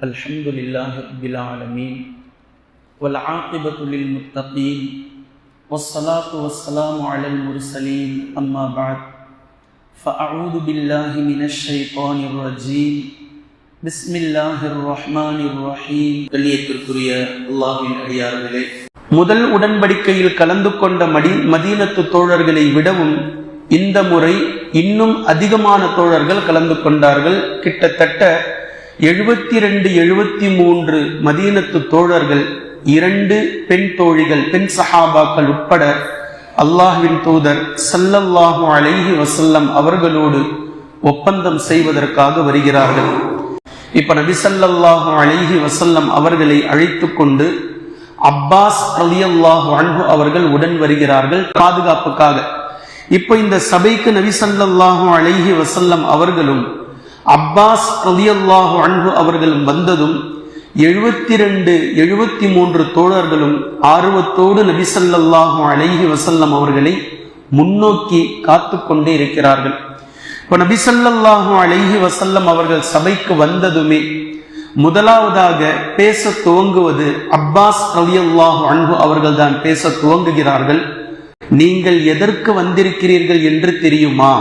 الحمد لله رب العالمين والعاقبة للمتقين والصلاة والسلام على المرسلين أما بعد فأعوذ بالله من الشيطان الرجيم بسم الله الرحمن الرحيم கண்ணியத்திற்குரிய அல்லாஹ்வின் அடியார்களே முதல் உடன்படிக்கையில் கலந்து கொண்ட மடி மதீனத்து தோழர்களை விடவும் இந்த முறை இன்னும் அதிகமான தோழர்கள் கலந்து கொண்டார்கள் கிட்டத்தட்ட எழுபத்தி ரெண்டு எழுபத்தி மூன்று மதீனத்து தோழர்கள் இரண்டு பெண் தோழிகள் பெண் சஹாபாக்கள் உட்பட அல்லாஹ்வின் தூதர் சல்லல்லாஹு அலைஹி வசல்லம் அவர்களோடு ஒப்பந்தம் செய்வதற்காக வருகிறார்கள். இப்ப நபி ஸல்லல்லாஹு அலைஹி வசல்லம் அவர்களை அழைத்து கொண்டு அப்பாஸ் ரலியல்லாஹு அன்பு அவர்கள் உடன் வருகிறார்கள் பாதுகாப்புக்காக. இப்போ இந்த சபைக்கு நபி ஸல்லல்லாஹு அலைஹி வசல்லம் அவர்களும் அப்பாஸ் ரலியல்லாஹு அன்பு அவர்களும் வந்ததும் எழுபத்தி ரெண்டு எழுபத்தி மூன்று தோழர்களும் ஆர்வத்தோடு நபிசல்லாஹு அலைஹி வசல்லம் அவர்களை முன்னோக்கி காத்து கொண்டே இருக்கிறார்கள். இப்போ நபிசல்லாஹு அலைஹி வசல்லம் அவர்கள் சபைக்கு வந்ததுமே முதலாவதாக பேச துவங்குவது அப்பாஸ் ரலியல்லாஹு அன்பு அவர்கள் தான் பேச துவங்குகிறார்கள். நீங்கள் எதற்கு வந்திருக்கிறீர்கள் என்று தெரியுமா?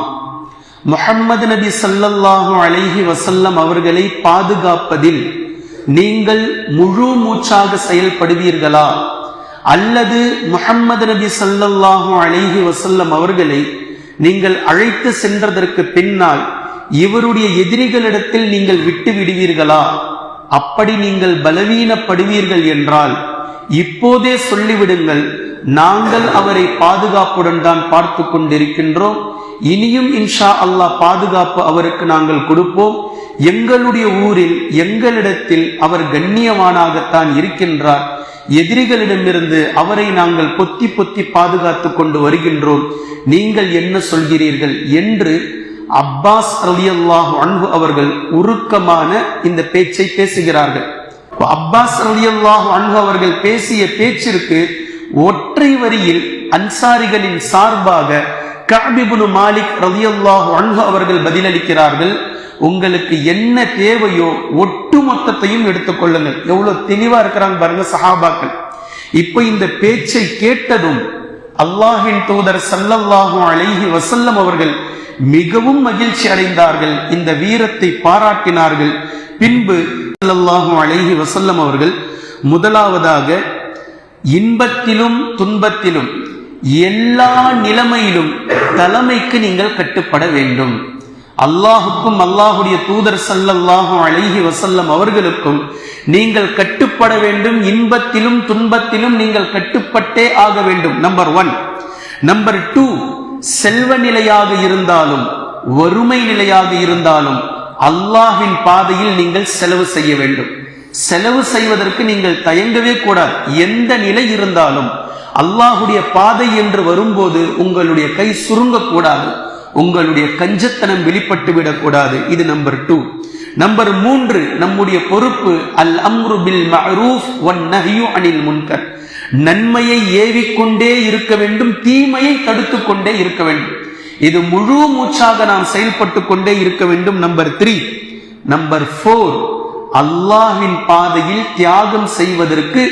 முகம்மது நபி சல்லல்லாஹு அலைஹி வசல்லம் அவர்களை பாதுகாப்பதில் நீங்கள் முழு மூச்சாக செயல்படுவீர்களா? அல்லது முகம்மது நபி சல்லல்லாஹு அலைஹி வசல்லம் அவர்களை நீங்கள் அழைத்து சென்றதற்கு பின்னால் இவருடைய எதிரிகளிடத்தில் நீங்கள் விட்டு விடுவீர்களா? அப்படி நீங்கள் பலவீனப்படுவீர்கள் என்றால் இப்போதே சொல்லிவிடுங்கள் நாங்கள் அவரை பாதுகாப்புடன் தான் பார்த்து கொண்டிருக்கின்றோம். இனியும் இன்ஷா அல்லாஹ் பாதுகாப்பு அவருக்கு நாங்கள் கொடுப்போம். எங்களுடைய ஊரில் எங்களிடத்தில் அவர் கண்ணியமானாகத்தான் இருக்கின்றார். எதிரிகளிடமிருந்து அவரை நாங்கள் பொத்தி பொத்தி பாதுகாத்து கொண்டு வருகின்றோம். நீங்கள் என்ன சொல்கிறீர்கள் என்று அப்பாஸ் அலி அல்லாஹ் அன்பு அவர்கள் உருக்கமான இந்த பேச்சை பேசுகிறார்கள். அப்பாஸ் அலி அல்லாஹ் அன்பு அவர்கள் பேசிய பேச்சிற்கு ஒற்றை வரியில் அன்சாரிகளின் சார்பாக கபிபுனு மாலிக் ரலியல்லாஹு அன்ஹு அவர்கள் பதிலளிக்கிறார்கள் உங்களுக்கு என்ன தேவையோ ஒட்டு மொத்தத்தையும் எடுத்துக்கொள்ளுங்கள் எவ்வளவு தெளிவா இருக்கிறாங்க பாருங்க சஹாபாக்கள். இப்ப இந்த பேச்சை கேட்டதும் அல்லாஹின் தூதர் சல்லல்லாஹு அலைஹி வசல்லம் அவர்கள் மிகவும் மகிழ்ச்சி அடைந்தார்கள் இந்த வீரத்தை பாராட்டினார்கள். பின்பு சல்லல்லாஹு அலைஹி வசல்லம் அவர்கள் முதலாவதாக இன்பத்திலும் துன்பத்திலும் எல்லா நிலைமையிலும் தலைமைக்கு நீங்கள் கட்டுப்பட வேண்டும். அல்லாஹுக்கும் அல்லாஹுடைய தூதர் சல்லல்லாஹு அழகி வசல்லம் அவர்களுக்கும் நீங்கள் கட்டுப்பட வேண்டும். இன்பத்திலும் துன்பத்திலும் நீங்கள் கட்டுப்பட்டே ஆக வேண்டும். நம்பர் ஒன் நம்பர் டூ செல்வ நிலையாக இருந்தாலும் வறுமை நிலையாக இருந்தாலும் அல்லாஹின் பாதையில் நீங்கள் செலவு செய்ய வேண்டும். செலவு செய்வதற்கு நீங்கள் தயங்கவே கூடாது. எந்த நிலை இருந்தாலும் அல்லாஹுடைய பாதை என்று வரும்போது உங்களுடைய கை சுருங்கக்கூடாது. உங்களுடைய கஞ்சத்தனம் வெளிப்பட்டு விடக்கூடாது. இது நம்பர் டூ நம்பர் மூன்று நம்முடைய பொறுப்பு அல் அம்ரு பில் மஹரூஃப் ஒன் நஹியு அனில் முன்கர் நன்மையை ஏவிக்கொண்டே இருக்க வேண்டும் தீமையை தடுத்து கொண்டே இருக்க வேண்டும். இது முழு மூச்சாக நாம் செயல்பட்டு கொண்டே இருக்க வேண்டும் நம்பர் த்ரீ நம்பர் ஃபோர் அல்லாஹின் பாதையில் தியாகம் செய்வதற்கு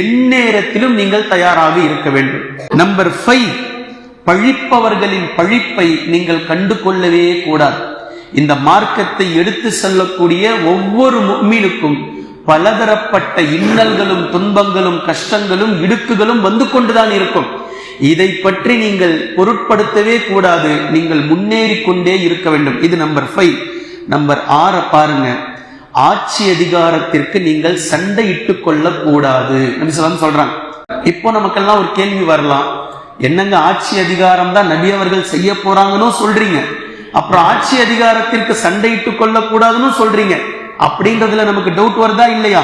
எந்நேரத்திலும் நீங்கள் தயாராக இருக்க வேண்டும். நம்பர் ஃபைவ் பழிப்பவர்களின் பழிப்பை நீங்கள் கண்டு கொள்ளவே கூடாது. இந்த மார்க்கத்தை எடுத்து செல்லக்கூடிய ஒவ்வொரு மீனுக்கும் பலதரப்பட்ட இன்னல்களும் துன்பங்களும் கஷ்டங்களும் இடுக்குகளும் வந்து கொண்டுதான் இருக்கும். இதை பற்றி நீங்கள் பொருட்படுத்தவே கூடாது. நீங்கள் முன்னேறி கொண்டே இருக்க வேண்டும். இது நம்பர் ஃபைவ் நம்பர் ஆற பாருங்க. ஆட்சி அதிகாரத்திற்கு நீங்கள் சண்டையிட்டு கொள்ள கூடாது சொல்றாங்க. இப்போ நமக்கெல்லாம் ஒரு கேள்வி வரலாம். என்னங்க ஆட்சி அதிகாரம் தான் நபி அவர்கள் செய்ய போறாங்கன்னு சொல்றீங்க. அப்புறம் ஆட்சி அதிகாரத்திற்கு சண்டையிட்டு கொள்ள கூடாதுன்னு சொல்றீங்க. அப்படின்றதுல நமக்கு டவுட் வருதா இல்லையா?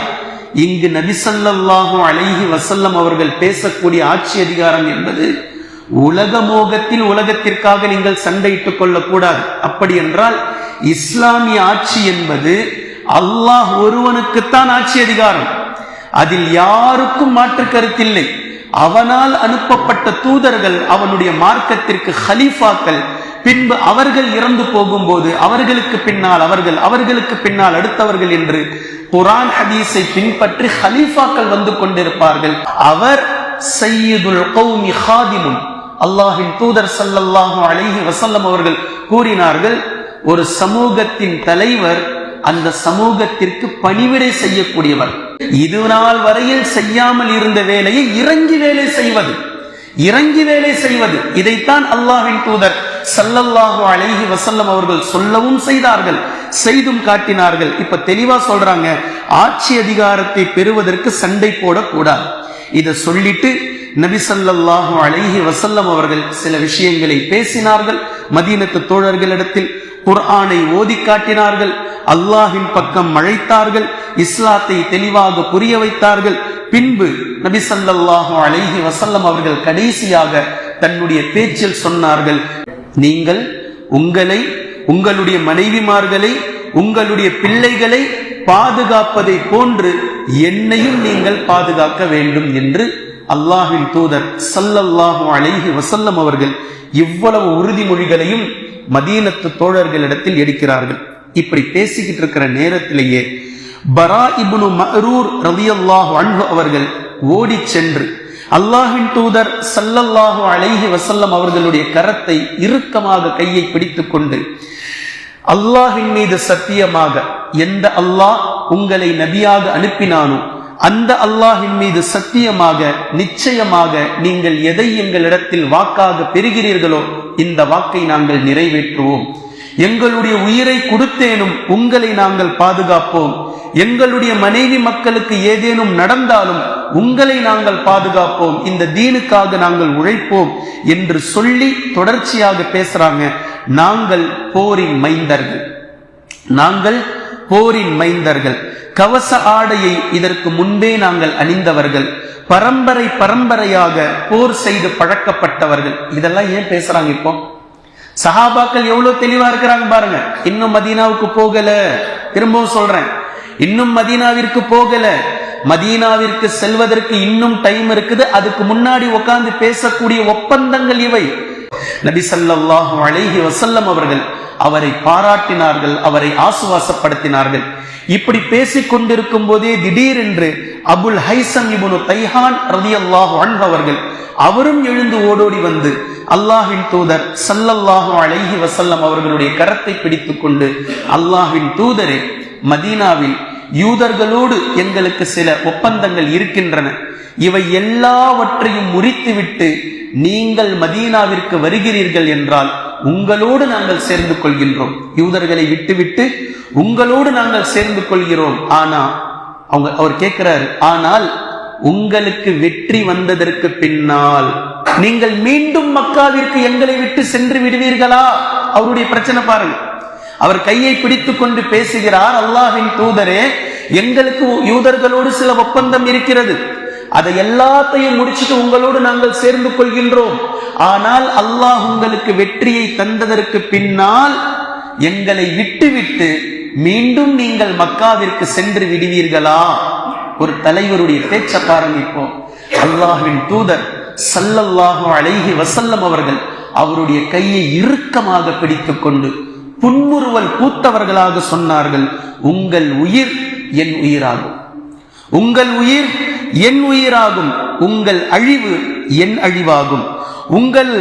இங்கு நபிசல்லாஹு அழகி வசல்லம் அவர்கள் பேசக்கூடிய ஆட்சி அதிகாரம் என்பது உலக மோகத்தில் உலகத்திற்காக நீங்கள் சண்டையிட்டுக் கொள்ளக்கூடாது. அப்படி என்றால் இஸ்லாமிய ஆட்சி என்பது அல்லாஹ் ஒருவனுக்குத்தான் ஆட்சி அதிகாரம் அதில் யாருக்கும் மாற்று கருத்தில்லை. அவனால் அனுப்பப்பட்ட தூதர்கள் அவனுடைய மார்க்கத்திற்கு ஹலீஃபாக்கள் பின்பு அவர்கள் இறந்து போகும்போது அவர்களுக்கு பின்னால் அவர்கள் அவர்களுக்கு பின்னால் அடுத்தவர்கள் என்று குரான் ஹதீஸை பின்பற்றி ஹலீஃபாக்கள் வந்து கொண்டிருப்பார்கள். அவர் சையதுல் கௌமி ஹாதிமுன் அல்லாஹின் தூதர் ஸல்லல்லாஹு அலைஹி வசல்லம் அவர்கள் கூறினார்கள் ஒரு சமூகத்தின் தலைவர் அந்த சமூகத்திற்கு பணிவிடை செய்யக்கூடியவர். இது நாள் வரையில் செய்யாமல் இருந்த வேலையை இறங்கி வேலை செய்வது. இறங்கி வேலை செய்வது. இதைத்தான் அல்லாஹின் தூதர் சல்லல்லாஹு அழகி வசல்லம் அவர்கள் சொல்லவும் செய்தார்கள். செய்தும் காட்டினார்கள். இப்ப தெளிவா சொல்றாங்க ஆட்சி அதிகாரத்தை பெறுவதற்கு சண்டை போடக்கூடாது. இதை சொல்லிட்டு நபி ஸல்லல்லாஹு அழகி வசல்லம் அவர்கள் சில விஷயங்களை பேசினார்கள். மதீனத்து தோழர்களிடத்தில் குர்ஆனை ஓதி காட்டினார்கள். அல்லாஹின் பக்கம் அழைத்தார்கள் இஸ்லாத்தை தெளிவாக புரிய வைத்தார்கள். பின்பு நபி ஸல்லல்லாஹு அலைஹி வசல்லம் அவர்கள் கடைசியாக தன்னுடைய பேச்சில் சொன்னார்கள் நீங்கள் உங்களை உங்களுடைய மனைவிமார்களை உங்களுடைய பிள்ளைகளை பாதுகாப்பதை போன்று என்னையும் நீங்கள் பாதுகாக்க வேண்டும் என்று அல்லாஹின் தூதர் சல்லல்லாஹு அலைஹி வசல்லம் அவர்கள் இவ்வளவு உறுதிமொழிகளையும் மதீனத்து தோழர்களிடத்தில் எடுக்கிறார்கள். இப்படி பேசிக்கிட்டு இருக்கிற நேரத்திலேயே பரா இபுனு மரூர் ரலியல்லாஹு அன்பு அவர்கள் ஓடி சென்று அல்லாஹின் தூதர் சல்லல்லாஹு அலைஹி வசல்லம் அவர்களுடைய கரத்தை இறுக்கமாக கையை பிடித்துக் கொண்டு அல்லாஹின் மீது சத்தியமாக எந்த அல்லாஹ் உங்களை நபியாக அனுப்பினானோ அந்த அல்லாஹின் மீது சத்தியமாக நிச்சயமாக நீங்கள் எதை எங்களிடத்தில் வாக்காக பெறுகிறீர்களோ இந்த வாக்கை நாங்கள் நிறைவேற்றுவோம். எங்களுடைய உயிரை கொடுத்தேனும் உங்களை நாங்கள் பாதுகாப்போம். எங்களுடைய மனைவி மக்களுக்கு ஏதேனும் நடந்தாலும் உங்களை நாங்கள் பாதுகாப்போம். இந்த தீனுக்காக நாங்கள் உழைப்போம் என்று சொல்லி தொடர்ச்சியாக பேசுறாங்க. நாங்கள் போரின் மைந்தர்கள். நாங்கள் போரின் மைந்தர்கள். கவச ஆடையை இதற்கு முன்பே நாங்கள் அணிந்தவர்கள். பரம்பரை பரம்பரையாக போர் செய்து பழக்கப்பட்டவர்கள். இதெல்லாம் ஏன் பேசுறாங்க இப்போ? சஹாபாக்கள் எவ்வளவு தெளிவா இருக்கிறாங்க பாருங்க. இன்னும் மதீனாவுக்கு போகல. திரும்பவும் சொல்றேன். இன்னும் மதீனாவிற்கு போகல. மதீனாவிற்கு செல்வதற்கு இன்னும் டைம் இருக்குது. அதுக்கு முன்னாடி உட்கார்ந்து பேசக்கூடிய ஒப்பந்தங்கள் இவை. நபி அழகி வசல்லம் அவர்கள் அவரை பாராட்டினார்கள் அவரை ஆசுவாசப்படுத்தினார்கள். இப்படி பேசிக் கொண்டிருக்கும் போதே திடீரென்று அபுல் ஹைசம் இபுனு தைஹான் ரதி அல்லாஹு அவர்கள் அவரும் எழுந்து ஓடோடி வந்து அல்லாஹின் தூதர் சல்லல்லாஹு அலைஹி வசல்லம் அவர்களுடைய கரத்தை பிடித்துக் கொண்டு அல்லாஹின் தூதரே மதீனாவில் யூதர்களோடு எங்களுக்கு சில ஒப்பந்தங்கள் இருக்கின்றன. இவை எல்லாவற்றையும் முறித்துவிட்டு நீங்கள் மதீனாவிற்கு வருகிறீர்கள் என்றால் உங்களோடு நாங்கள் சேர்ந்து கொள்கின்றோம். யூதர்களை விட்டுவிட்டு உங்களோடு நாங்கள் சேர்ந்து கொள்கிறோம். ஆனா அவங்க அவர் கேட்கிறாரு ஆனால் உங்களுக்கு வெற்றி வந்ததற்கு பின்னால் நீங்கள் மீண்டும் மக்காவிற்கு எங்களை விட்டு சென்று விடுவீர்களா? அவருடைய பிரச்சனை பாருங்க. அவர் கையை பிடித்துக் கொண்டு பேசுகிறார். அல்லாஹின் தூதரே எங்களுக்கு யூதர்களோடு சில ஒப்பந்தம் இருக்கிறது. அதை எல்லாத்தையும் முடிச்சுட்டு உங்களோடு நாங்கள் சேர்ந்து கொள்கின்றோம். ஆனால் அல்லாஹ் உங்களுக்கு வெற்றியை தந்ததற்கு பின்னால் எங்களை விட்டுவிட்டு மீண்டும் நீங்கள் மக்காவிற்கு சென்று விடுவீர்களா? ஒரு தலைவருடைய பேச்ச பாருங்க அல்லாஹின் தூதர் சல்லல்லாஹு அழகி வசல்லம் அவர்கள் அவருடைய கையை இறுக்கமாக பிடித்துக் கொண்டு புன்முறுவல் பூத்தவர்களாக சொன்னார்கள் உங்கள் உயிர் என் உயிராகும். உங்கள் உயிர் என் உயிராகும் உங்கள் அழிவு என் அழிவாகும். உங்கள்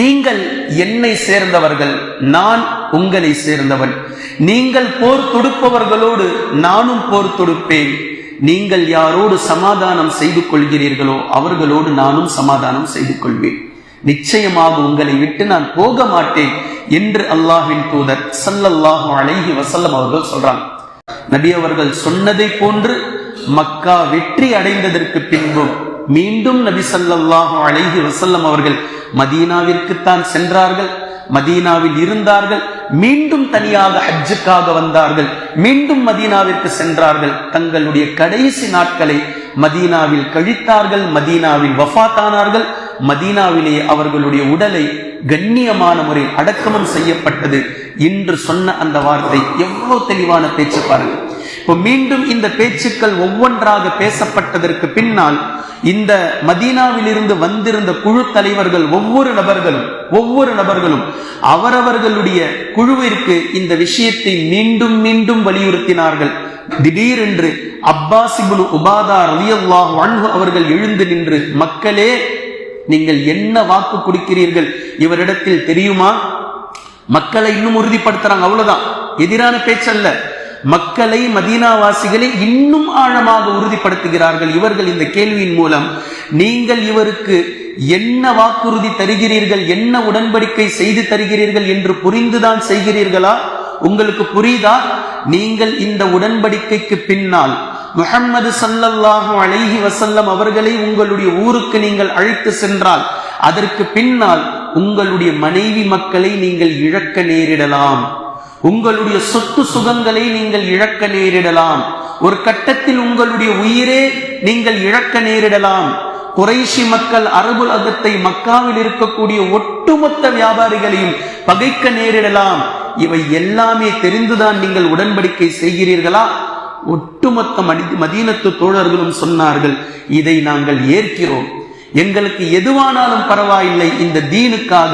நீங்கள் என்னை சேர்ந்தவர்கள் நான் உங்களை சேர்ந்தவன். நீங்கள் போர் தொடுப்பவர்களோடு நானும் போர் தொடுப்பேன். நீங்கள் யாரோடு சமாதானம் செய்து கொள்கிறீர்களோ அவர்களோடு நானும் சமாதானம் செய்து கொள்வேன். நிச்சயமாக உங்களை விட்டு நான் போக மாட்டேன் என்று அல்லாஹின் தூதர் சல்லல்லாஹு அலைஹி வசல்லம் அவர்கள் சொல்றாங்க. நபி அவர்கள் சொன்னதை போன்று மக்கா வெற்றி அடைந்ததற்கு பின்பும் மீண்டும் நபி சல்லாஹு அழகி வசல்லம் அவர்கள் மதீனாவிற்குத்தான் சென்றார்கள். மதீனாவில் இருந்தார்கள். மீண்டும் தனியாக ஹஜ்ஜுக்காக வந்தார்கள். மீண்டும் மதீனாவிற்கு சென்றார்கள். தங்களுடைய கடைசி நாட்களை மதீனாவில் கழித்தார்கள். மதீனாவில் வஃபாத்தானார்கள் மதீனாவிலே அவர்களுடைய உடலை கண்ணியமான முறையில் அடக்கமம் செய்யப்பட்டது. என்று சொன்ன அந்த வார்த்தை எவ்வளவு தெளிவான பேச்சு பாருங்க. இப்போ மீண்டும் இந்த பேச்சுக்கள் ஒவ்வொன்றாக பேசப்பட்டதற்கு பின்னால் இந்த மதீனாவிலிருந்து வந்திருந்த குழு தலைவர்கள் ஒவ்வொரு நபர்களும் ஒவ்வொரு நபர்களும் அவரவர்களுடைய குழுவிற்கு இந்த விஷயத்தை மீண்டும் மீண்டும் வலியுறுத்தினார்கள். திடீரென்று அப்பாசிபுல் உபாதா ரலியல்லாஹு அன்ஹு அவர்கள் எழுந்து நின்று மக்களே நீங்கள் என்ன வாக்கு கொடுக்கிறீர்கள்? இவரிடத்தில் தெரியுமா? மக்களை இன்னும் உறுதிப்படுத்துறாங்க அவ்வளவுதான். எதிரான பேச்சல்ல. மக்களை மதீனாவாசிகளை இன்னும் ஆழமாக உறுதிப்படுத்துகிறார்கள் இவர்கள் இந்த கேள்வியின் மூலம். நீங்கள் இவருக்கு என்ன வாக்குறுதி தருகிறீர்கள் என்ன உடன்படிக்கை செய்து தருகிறீர்கள் என்று புரிந்துதான் செய்கிறீர்களா? உங்களுக்கு புரியுதா? நீங்கள் இந்த உடன்படிக்கைக்கு பின்னால் முகம்மது சல்லல்லாஹு அலைஹி வசல்லம் அவர்களை உங்களுடைய ஊருக்கு நீங்கள் அழைத்து சென்றால் அதற்கு பின்னால் உங்களுடைய மனைவி மக்களை நீங்கள் இழக்க நேரிடலாம். உங்களுடைய சொத்து சுகங்களை நீங்கள் இழக்க நேரிடலாம். ஒரு கட்டத்தில் உங்களுடைய உயிரே நீங்கள் இழக்க நேரிடலாம். குறைஷி மக்கள் அரபு அகத்தை மக்காவில் இருக்கக்கூடிய ஒட்டுமொத்த வியாபாரிகளையும் பகைக்க நேரிடலாம். இவை எல்லாமே தெரிந்துதான் நீங்கள் உடன்படிக்கை செய்கிறீர்களா? ஒட்டுமொத்த மதி மதீனத்து தோழர்களும் சொன்னார்கள் இதை நாங்கள் ஏற்கிறோம். எங்களுக்கு எதுவானாலும் பரவாயில்லை. இந்த தீனுக்காக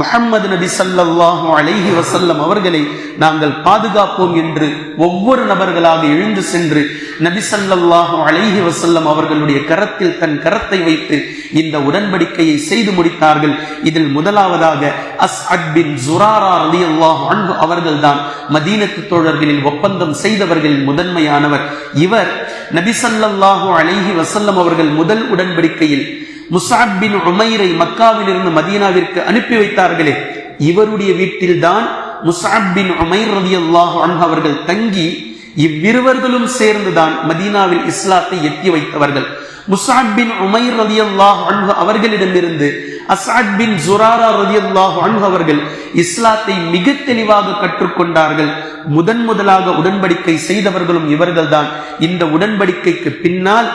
முகமது நபி சல்லாஹூ அலைஹி வசல்லம் அவர்களை நாங்கள் பாதுகாப்போம் என்று ஒவ்வொரு நபர்களாக எழுந்து சென்று நபி சல்லாஹூ அலைஹி வசல்லம் அவர்களுடைய கரத்தில் தன் கரத்தை வைத்து இந்த உடன்படிக்கையை செய்து முடித்தார்கள். இதில் முதலாவதாக அஸ் அட்பின் ஜுராரா ரலியல்லாஹு அன்ஹு அவர்கள்தான் மதீனத்து தோழர்களில் ஒப்பந்தம் செய்தவர்களில் முதன்மையானவர். இவர் நபி சல்லாஹூ அலைஹி வசல்லம் அவர்கள் முதல் உடன்படிக்கையில் முசாபின் உமைரை மக்காவில் இருந்து மதீனாவிற்கு அனுப்பி வைத்தார்களே. இவருடைய வீட்டில்தான் முசாப் பின் உமைர் ரலியல்லாஹு அன்ஹு அவர்கள் தங்கி இவ்விருவர்களும் சேர்ந்துதான் மதீனாவில் இஸ்லாத்தை எட்டி வைத்தவர்கள். முசாப் பின் உமைர் ரலியல்லாஹு அன்ஹு அவர்களிடமிருந்து அசாத் பின் ஜுராரா ரலியல்லாஹு அன்ஹு அவர்கள் இஸ்லாத்தை மிக தெளிவாக கற்றுக்கொண்டார்கள். முதன் முதலாக உடன்படிக்கை செய்தவர்களும் இவர்கள்தான். இந்த உடன்படிக்கைக்கு பின்னால்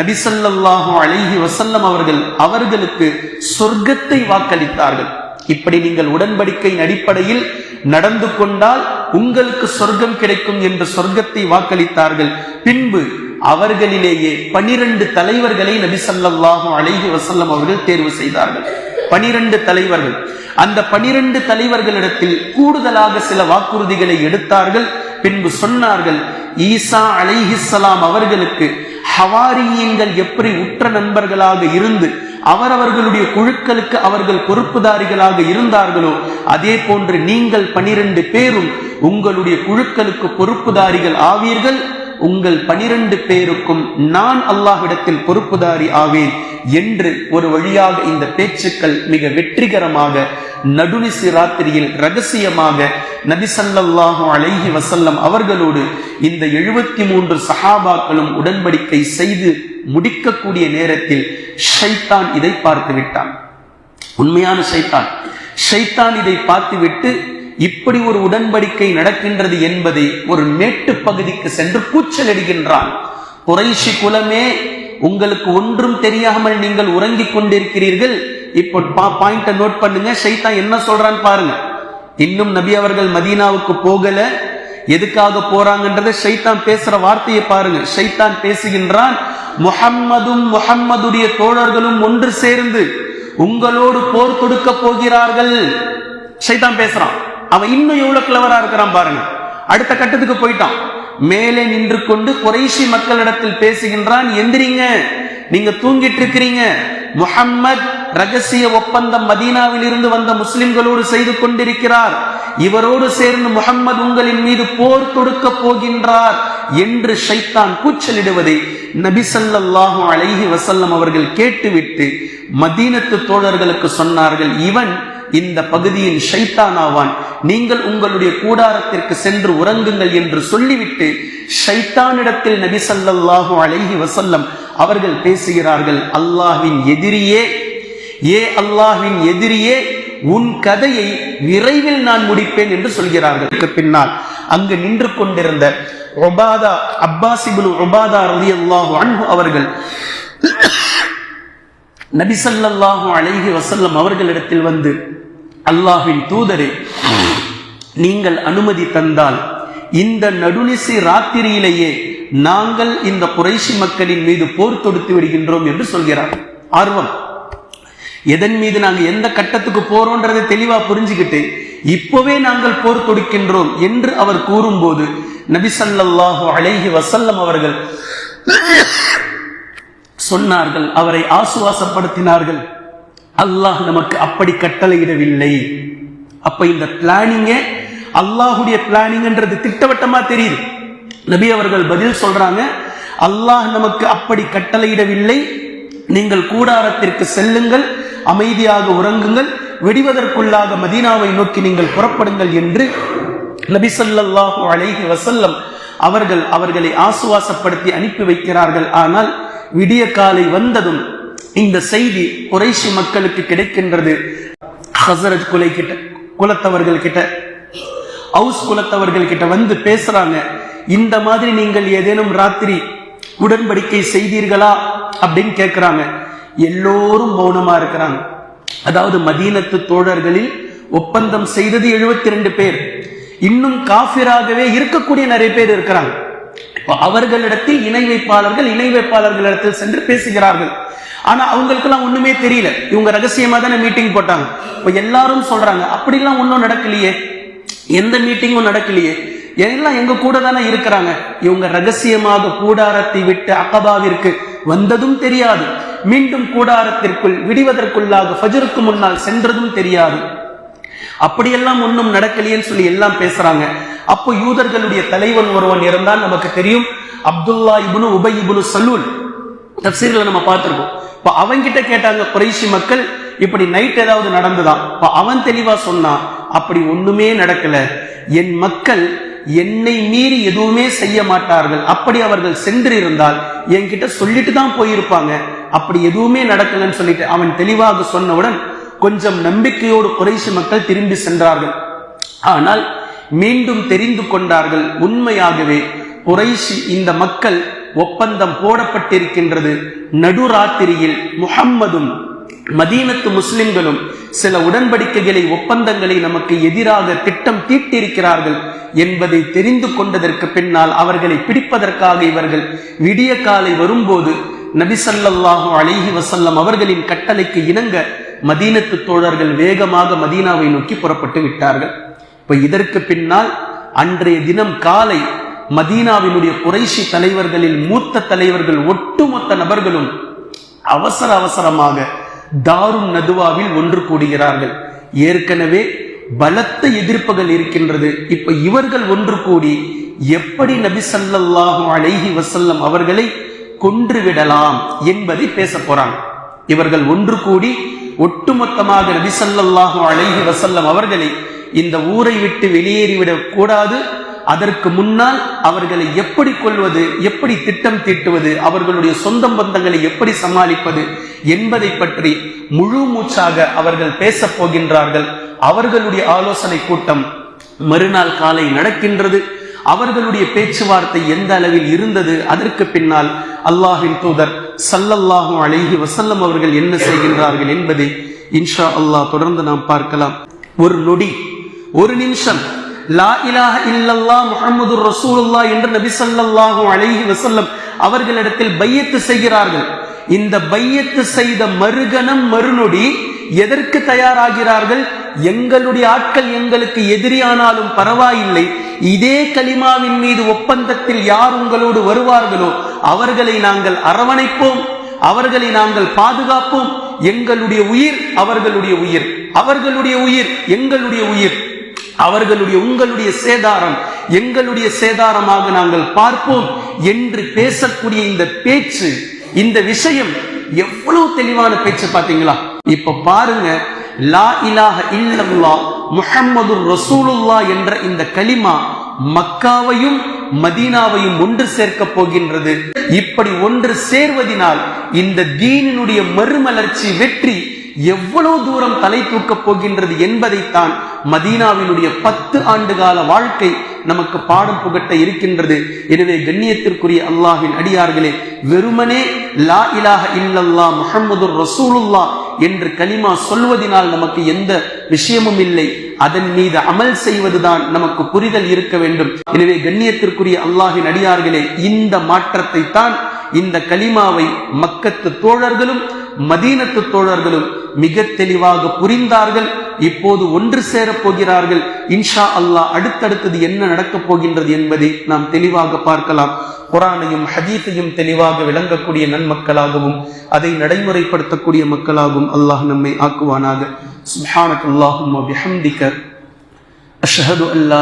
நபிசல்லாஹு அழகி வசல்லம் அவர்கள் அவர்களுக்கு சொர்க்கத்தை வாக்களித்தார்கள். இப்படி நீங்கள் உடன்படிக்கையின் அடிப்படையில் நடந்து கொண்டால் உங்களுக்கு சொர்க்கம் கிடைக்கும் என்று சொர்க்கத்தை வாக்களித்தார்கள். பின்பு அவர்களிலேயே பனிரெண்டு தலைவர்களை நபிசல்லாஹு அழகி வசல்லம் அவர்கள் தேர்வு செய்தார்கள். பனிரெண்டு தலைவர்கள். அந்த பனிரெண்டு தலைவர்களிடத்தில் கூடுதலாக சில வாக்குறுதிகளை எடுத்தார்கள். பின்பு சொன்னார்கள் ஈசா அலைஹிஸ்லாம் அவர்களுக்கு ஹவாரியங்கள் எப்படி உற்ற நண்பர்களாக இருந்து அவரவர்களுடைய குழுக்களுக்கு அவர்கள் பொறுப்புதாரிகளாக இருந்தார்களோ அதே போன்று நீங்கள் பனிரெண்டு பேரும் உங்களுடைய குழுக்களுக்கு பொறுப்புதாரிகள் ஆவீர்கள். உங்கள் பனிரெண்டு பேருக்கும் நான் அல்லாஹ்விடத்தில் பொறுப்புதாரி ஆவேன் என்று ஒரு வழியாக இந்த பேச்சுக்கள் மிக வெற்றிகரமாக நடுநிசி ராத்திரியில் ரகசியமாக நபிசல்லாஹு அலைஹி வசல்லம் அவர்களோடு இந்த எழுபத்தி மூன்று சஹாபாக்களும் உடன்படிக்கை செய்து முடிக்கக்கூடிய நேரத்தில் ஷைத்தான் இதை பார்த்து விட்டான் உண்மையான ஷைத்தான். ஷைத்தான் இதை பார்த்துவிட்டு இப்படி ஒரு உடன்படிக்கை நடக்கின்றது என்பதை ஒரு மேட்டு பகுதிக்கு சென்று கூச்சலிடுகின்றான். குறைஷி குலமே உங்களுக்கு ஒன்றும் தெரியாமல் நீங்கள் உறங்கிக் கொண்டிருக்கிறீர்கள். இப்போ பாயிண்ட நோட் பண்ணுங்க. ஷைத்தான் என்ன சொல்றான்னு பாருங்க. இன்னும் நபி அவர்கள் மதீனாவுக்கு போகல. எதுக்காக போறாங்கன்றத ஷைத்தான் பேசுற வார்த்தையை பாருங்க. ஷைத்தான் பேசுகின்றான் முஹம்மதும் முஹம்மதுடைய தோழர்களும் ஒன்று சேர்ந்து உங்களோடு போர் கொடுக்க போகிறார்கள். ஷைத்தான் பேசுறான். அவன் இன்னும் எவ்வளவு கிளவரா இருக்கிறான் பாருங்க. அடுத்த கட்டத்துக்கு போயிட்டான். மேலே நின்று கொண்டு குறைஷி மக்களிடத்தில் பேசுகின்றான் எந்திரிங்க. நீங்க தூங்கிட்டு இருக்கிறீங்க. முகம்மத் ரகசிய ஒப்பந்தம் மதீனாவில் இருந்து வந்த முஸ்லிம்களோடு செய்து கொண்டிருக்கிறார். இவரோடு சேர்ந்து முகம்மது உங்களின் மீது போர் தொடுக்க போகின்றார் என்று ஷைத்தான் கூச்சலிடுவதை நபிசல்லாஹு அலைஹி வசல்லம் அவர்கள் கேட்டுவிட்டு மதீனத்து தோழர்களுக்கு சொன்னார்கள் இவன் இந்த பகுதியில் ஷைத்தான் ஆவான் நீங்கள் உங்களுடைய கூடாரத்திற்கு சென்று உறங்குங்கள் என்று சொல்லிவிட்டு ஷைத்தானிடத்தில் நபி ஸல்லல்லாஹு அலைஹி வசல்லம் அவர்கள் பேசுகிறார்கள் அல்லாஹின் எதிரியே ஏ அல்லாஹின் எதிரியே உன் கதையை விரைவில் நான் முடிப்பேன் என்று சொல்கிறார்கள். பின்னால் அங்கு நின்று கொண்டிருந்த ஒபாதா அப்பாசிபுல் ஒபாதா ரலியல்லாஹு அன்பு அவர்கள் நபிசல்லாஹும் அழகி வசல்லம் அவர்களிடத்தில் வந்து அல்லாஹின் தூதரே நீங்கள் அனுமதி தந்தால் இந்த நடுநிசி ராத்திரியிலேயே நாங்கள் இந்த குறைசி மக்களின் மீது போர் தொடுத்து விடுகின்றோம் என்று சொல்கிறார். ஆர்வம். எதன் மீது நாங்கள் எந்த கட்டத்துக்கு போறோன்றதை தெளிவா புரிஞ்சுக்கிட்டு இப்பவே நாங்கள் போர் தொடுக்கின்றோம் என்று அவர் கூறும்போது நபிசல்லாஹு அழகி அலைஹி அவர்கள் சொன்னார்கள் அவரை ஆசுவாசப்படுத்தினார்கள். அல்லாஹ் நமக்கு அப்படி கட்டளையிடவில்லை. அப்ப இந்த பிளானிங்கே அல்லாஹுடைய பிளானிங்ன்றது திட்டவட்டமா தெரியுது. நபி அவர்கள் பதில் சொல்றாங்க அல்லாஹ் நமக்கு அப்படி கட்டளையிடவில்லை. நீங்கள் கூடாரத்திற்கு செல்லுங்கள் அமைதியாக உறங்குங்கள் வெடிவதற்குள்ளாக மதீனாவை நோக்கி நீங்கள் புறப்படுங்கள் என்று நபி சொல்லாஹு அலைஹி வசல்லம் அவர்கள் அவர்களை ஆசுவாசப்படுத்தி அனுப்பி வைக்கிறார்கள். ஆனால் விடிய காலை வந்ததும் இந்த செய்தி குறைஷி மக்களுக்கு கிடைக்கின்றது. ஹசரத் குலை கிட்ட குலத்தவர்கள் கிட்ட ஹவுஸ் குலத்தவர்கள் கிட்ட வந்து பேசுறாங்க. இந்த மாதிரி நீங்கள் ஏதேனும் ராத்திரி உடன்படிக்கை செய்தீர்களா அப்படின்னு கேட்கிறாங்க எல்லோரும் மௌனமா இருக்கிறாங்க. அதாவது மதீனத்து தோழர்களில் ஒப்பந்தம் செய்தது எழுபத்தி ரெண்டு பேர். இன்னும் காஃபிராகவே இருக்கக்கூடிய நிறைய பேர் இருக்கிறாங்க. அவர்களிடத்தில் இணை வைப்பாளர்கள் இணை வைப்பாளர்களிடத்தில் சென்று பேசுகிறார்கள். ஆனா அவங்களுக்கெல்லாம் ஒண்ணுமே தெரியல. இவங்க ரகசியமா தானே மீட்டிங் போட்டாங்க. இப்ப எல்லாரும் சொல்றாங்க அப்படிலாம் ஒன்றும் நடக்கலையே. எந்த மீட்டிங்கும் நடக்கலையே. எல்லாம் எங்க கூட தானே இருக்கிறாங்க. இவங்க ரகசியமாக கூடாரத்தை விட்டு அகபாவிற்கு வந்ததும் தெரியாது. மீண்டும் கூடாரத்திற்குள் விடிவதற்குள்ளாக ஃபஜருக்கு முன்னால் சென்றதும் தெரியாது. அப்படியெல்லாம் ஒன்றும் நடக்கலையேன்னு சொல்லி எல்லாம் பேசுறாங்க. அப்போ யூதர்களுடைய தலைவன் ஒருவன் இருந்தால் நமக்கு தெரியும். அப்துல்லா இபுனு உபை இபுனு சலூல். தப்சீர்களை நம்ம பார்த்துருக்கோம். இப்போ அவங்கிட்ட கேட்டாங்க குறைசி மக்கள் இப்படி நைட் ஏதாவது நடந்துதான் இப்போ அவன் தெளிவா சொன்னான் அப்படி ஒண்ணுமே நடக்கல. என் மக்கள் என்னை மீறி எதுவுமே செய்ய மாட்டார்கள். அப்படி அவர்கள் சென்று இருந்தால் என்கிட்ட சொல்லிட்டு தான் போயிருப்பாங்க. அப்படி எதுவுமே நடக்கலன்னு சொல்லிட்டு அவன் தெளிவாக சொன்னவுடன் கொஞ்சம் நம்பிக்கையோடு குறைசி மக்கள் திரும்பி சென்றார்கள். ஆனால் மீண்டும் தெரிந்து கொண்டார்கள். உண்மையாகவே குறைஷி இந்த மக்கள் ஒப்பந்தம் போடப்பட்டிருக்கின்றது. நடுராத்திரியில் முகம்மதும் மதீனத்து முஸ்லிம்களும் சில உடன்படிக்கைகளை ஒப்பந்தங்களை நமக்கு எதிராக திட்டம் தீட்டியிருக்கிறார்கள் என்பதை தெரிந்து கொண்டதற்கு பின்னால் அவர்களை பிடிப்பதற்காக இவர்கள் விடிய காலை வரும்போது நபிசல்லாஹு அலைஹி வசல்லம் அவர்களின் கட்டளைக்கு இணங்க மதீனத்து தோழர்கள் வேகமாக மதீனாவை நோக்கி புறப்பட்டு விட்டார்கள். இப்ப இதற்கு பின்னால் அன்றைய தினம் காலை மதீனாவினுடைய குறைஷி தலைவர்களில் மூத்த தலைவர்கள் ஒட்டுமொத்த நபர்களும் அவசர அவசரமாக தாரும் நதுவாவில் ஒன்று கூடுகிறார்கள். ஏற்கனவே பலத்த எதிர்ப்புகள் இருக்கின்றது. இப்ப இவர்கள் ஒன்று கூடி எப்படி நபி சல்லாஹு அலைஹி வசல்லம் அவர்களை கொன்று விடலாம் என்பதை பேச போறாங்க. இவர்கள் ஒன்று கூடி ஒட்டுமொத்தமாக நபி சல்லாஹு அலைஹி வசல்லம் அவர்களை இந்த ஊரை விட்டு வெளியேறிவிடக் கூடாது. அதற்கு முன்னால் அவர்களை எப்படி கொள்வது எப்படி திட்டம் தீட்டுவது அவர்களுடைய சொந்த பந்தங்களை எப்படி சமாளிப்பது என்பதை பற்றி முழு மூச்சாக அவர்கள் பேசப் போகின்றார்கள். அவர்களுடைய ஆலோசனை கூட்டம் மறுநாள் காலை நடக்கின்றது. அவர்களுடைய பேச்சுவார்த்தை எந்த அளவில் இருந்தது அதற்கு பின்னால் அல்லாஹின் தூதர் சல்லல்லாஹு அழகி வசல்லம் அவர்கள் என்ன செய்கின்றார்கள் என்பதை இன்ஷா அல்லாஹ் தொடர்ந்து நாம் பார்க்கலாம். ஒரு நொடி ஒரு நிமிஷம். லா இலாஹ இல்லல்லா முஹம்மது ரசூலுல்லா என்று நபி ஸல்லல்லாஹு அலைஹி வஸல்லம் அவர்களிடத்தில் பையத்து செய்கிறார்கள். இந்த பையத்து செய்த மறுகணம் மறுநொடி எதற்கு தயாராகிறார்கள்? எங்களுடைய ஆட்கள் எங்களுக்கு எதிரியானாலும் பரவாயில்லை. இதே கலிமாவின் மீது ஒப்பந்தத்தில் யார் உங்களோடு வருவார்களோ அவர்களை நாங்கள் அரவணைப்போம். அவர்களை நாங்கள் பாதுகாப்போம். எங்களுடைய உயிர் அவர்களுடைய உயிர். அவர்களுடைய உயிர் எங்களுடைய உயிர். அவர்களுடைய உங்களுடைய சேதாரம் எங்களுடைய சேதாரமாக நாங்கள் பார்ப்போம் என்று பேசக்கூடிய இந்த பேச்சு இந்த விஷயம் எவ்வளவு தெளிவான பேச்சு பாத்தீங்களா இப்ப பாருங்க லா இலாஹ இல்லல்லா முஹம்மது ரசூலுல்லா என்ற இந்த கலிமா மக்காவையும் மதீனாவையும் ஒன்று சேர்க்க போகின்றது. இப்படி ஒன்று சேர்வதினால் இந்த தீனினுடைய மறுமலர்ச்சி வெற்றி எவ்வளவு தூரம் தலை தூக்கப் போகின்றது என்பதைத்தான் மதீனாவினுடைய பத்து ஆண்டு கால வாழ்க்கை நமக்கு பாடம் புகட்ட இருக்கின்றது. எனவே கண்ணியத்திற்குரிய அல்லாஹின் அடியார்களே வெறுமனே லா இலாக இல்லல்லா முஹம்மது ரசூலுல்லா என்று கலிமா சொல்வதனால் நமக்கு எந்த விஷயமும் இல்லை. அதன் மீது அமல் செய்வதுதான் நமக்கு புரிதல் இருக்க வேண்டும். எனவே கண்ணியத்திற்குரிய அல்லாஹின் அடியார்களே இந்த மாற்றத்தை தான் இந்த கலிமாவை மக்கத்து தோழர்களும் மதீனத்து தோழர்களும் மிக தெளிவாக புரிந்தார்கள். இப்போது ஒன்று சேரப் போகிறார்கள். இன்ஷா அல்லாஹ் அடுத்தடுத்தது என்ன நடக்கப் போகின்றது என்பதை நாம் தெளிவாக பார்க்கலாம். குரானையும் ஹதீஸையும் தெளிவாக விளங்கக்கூடிய நன்மக்களாகவும் அதை நடைமுறைப்படுத்தக்கூடிய மக்களாகவும் அல்லாஹ் நம்மை ஆக்குவானாக. சுப்ஹானக அல்லாஹும்ம பிஹம்திக அஷ்ஹது அல்லா